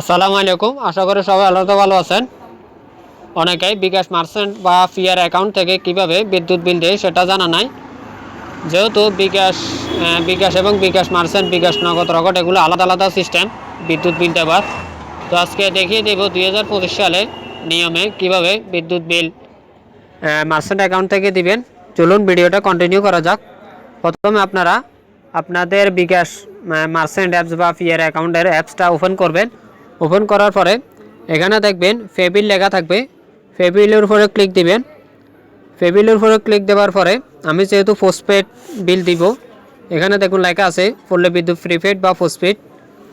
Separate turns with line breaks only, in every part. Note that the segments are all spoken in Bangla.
আসসালামু আলাইকুম। আশা করি সবাই আলাদা ভালো আছেন। অনেকেই বিকাশ মার্চেন্ট বা ফিয়ার অ্যাকাউন্ট থেকে কীভাবে বিদ্যুৎ বিল দেয় সেটা জানা নাই। যেহেতু বিকাশ বিকাশ এবং বিকাশ মার্চেন্ট, বিকাশ নগদ রকট এগুলো আলাদা আলাদা সিস্টেম বিদ্যুৎ বিল দেবার তো আজকে দেখিয়ে দেব দুই হাজার পঁচিশ সালে নিয়মে কীভাবে বিদ্যুৎ বিল মার্চেন্ট অ্যাকাউন্ট থেকে দিবেন। চলুন ভিডিওটা কন্টিনিউ করা যাক। প্রথমে আপনারা আপনাদের বিকাশ মার্চেন্ট অ্যাপস বা ফিয়ার অ্যাকাউন্টের অ্যাপসটা ওপেন করবেন। ওপেন করার পরে এখানে দেখবেন ফেবিল লেখা থাকবে। ফেবিলের উপরে ক্লিক দিবেন। ফেবিলের উপরে ক্লিক দেওয়ার পরে আমি যেহেতু পোস্টপেড বিল দিব, এখানে দেখুন লেখা আছে পড়লে বিদ্যুৎ প্রিপেড বা পোস্টপেড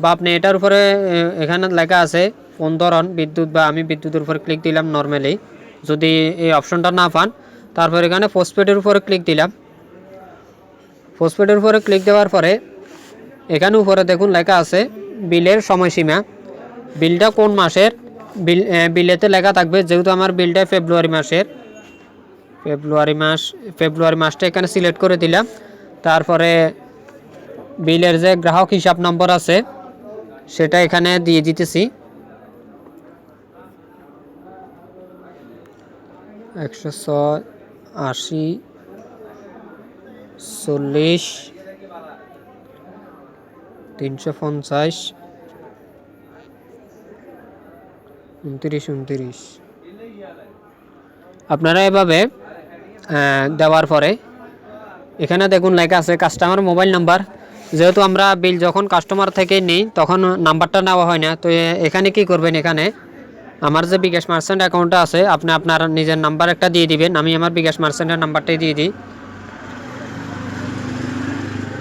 বা আপনি এটার উপরে এখানে লেখা আছে ফোন ধরন বিদ্যুৎ বা আমি বিদ্যুতের উপরে ক্লিক দিলাম নর্মালি যদি এই অপশনটা না পান, তারপর এখানে পোস্টপেডের উপরে ক্লিক দিলাম। পোস্টপেডের উপরে ক্লিক দেওয়ার পরে এখানে উপরে দেখুন লেখা আছে বিলের সময়সীমা। বিলটা কোন মাসের? বিল বিলেতে লেখা থাকবে যেহেতু আমার বিলটা ফেব্রুয়ারি মাসের। ফেব্রুয়ারি মাস, ফেব্রুয়ারি মাসটা এখানে সিলেক্ট করে দিলাম। তারপরে বিলের যে গ্রাহক হিসাব নম্বর আছে, সেটা এখানে দিয়ে দিতেছি। একশো ছয়, আশি, চল্লিশ, তিনশো পঞ্চাশ উনত্রিশ উনত্রিশ। আপনারা এভাবে দেওয়ার পরে, এখানে দেখুন লেখা আছে কাস্টমার মোবাইল নাম্বার যেহেতু আমরা বিল যখন কাস্টমার থেকে নিই, তখন নাম্বারটা নেওয়া হয় না। তো এখানে কি করবেন এখানে? আমার যে বিকাশ মার্চেন্ট অ্যাকাউন্টটা আছে, আপনি আপনার নিজের নাম্বার একটা দিয়ে দিবেন। আমি আমার বিকাশ মার্চেন্টের নাম্বারটাই দিয়ে দিই।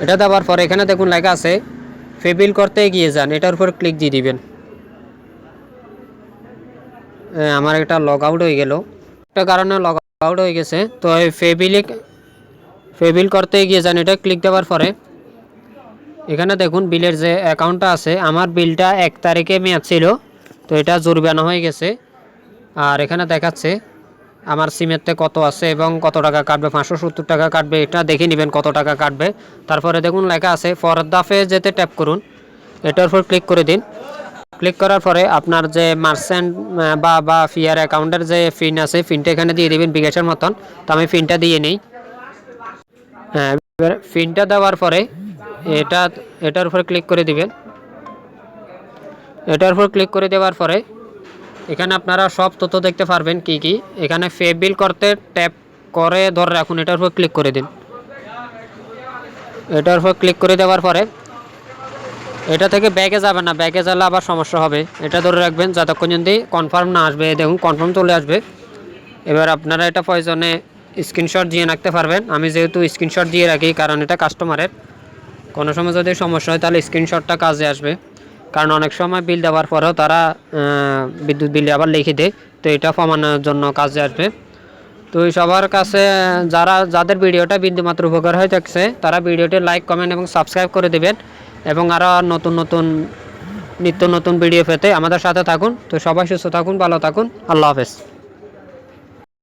এটা দেওয়ার পরে এখানে দেখুন লেখা আছে ফেবিল করতে এগিয়ে যান। এটার উপর ক্লিক দিয়ে দিবেন। আমার একটা লগ আউট হয়ে গেল। একটা কারণে লগ আউট হয়ে গেছে। তো এই ফেবিলে ফেবিল করতে গিয়ে যান এটা ক্লিক দেওয়ার পরে, এখানে দেখুন বিলের যে অ্যাকাউন্টটা আছে, আমার বিলটা এক তারিখে মেয়াদ ছিল, তো এটা জরিমানা হয়ে গেছে। আর এখানে দেখাচ্ছে, আমার সিমেরতে কত আছে এবং কত টাকা কাটবে, পাঁচশো সত্তর টাকা কাটবে, এটা দেখে নেবেন কত টাকা কাটবে। তারপরে দেখুন লেখা আছে ফরদাফে যেতে ট্যাপ করুন, এটার উপর ক্লিক করে দিন। ক্লিক করার পরে আপনার যে মার্চেন্ট বা বা ফিয়ার অ্যাকাউন্টের যে ফিন আছে ফিনটা এখানে দিয়ে দিবেন বিকাশের মতন। তো আমি ফিনটা দিয়ে নিই। হ্যাঁ ফিনটা দেওয়ার পরে এটা, এটার উপর ক্লিক করে দিবেন। এটার উপর ক্লিক করে দেওয়ার পরে এখানে আপনারা সব তথ্য দেখতে পারবেন কি কি। এখানে ফে বিল করতে ট্যাপ করে ধরে রাখুন, এটার উপর ক্লিক করে দিন। এটার উপর ক্লিক করে দেওয়ার পরে এটা থেকে ব্যাগে যাবে না, ব্যাগে গেলে আবার সমস্যা হবে। এটা ধরে রাখবেন, যতক্ষণ যদি কনফার্ম না আসবে দেখুন কনফার্ম চলে আসবে। এবার আপনারা এটা প্রয়োজনে স্ক্রিনশট দিয়ে রাখতে পারবেন। আমি যেহেতু স্ক্রিনশট দিয়ে রাখি, কারণ এটা কাস্টমারের কোনো সময় যদি সমস্যা হয়, তাহলে স্ক্রিনশটটা কাজে আসবে। কারণ অনেক সময় বিল দেওয়ার পরেও তারা বিদ্যুৎ বিল আবার লিখে দেয়। তো এটা প্রমাণের জন্য কাজে আসবে। তো সবার কাছে, যারা, যাদের ভিডিওটা বিন্দুমাত্র উপকার হয়ে থাকছে, তারা ভিডিওটি লাইক কমেন্ট এবং সাবস্ক্রাইব করে দেবেন। এবং আরও নতুন নতুন, নিত্য নতুন ভিডিও পেতে আমাদের সাথে থাকুন। তো সবাই সুস্থ থাকুন, ভালো থাকুন। আল্লাহ হাফেজ।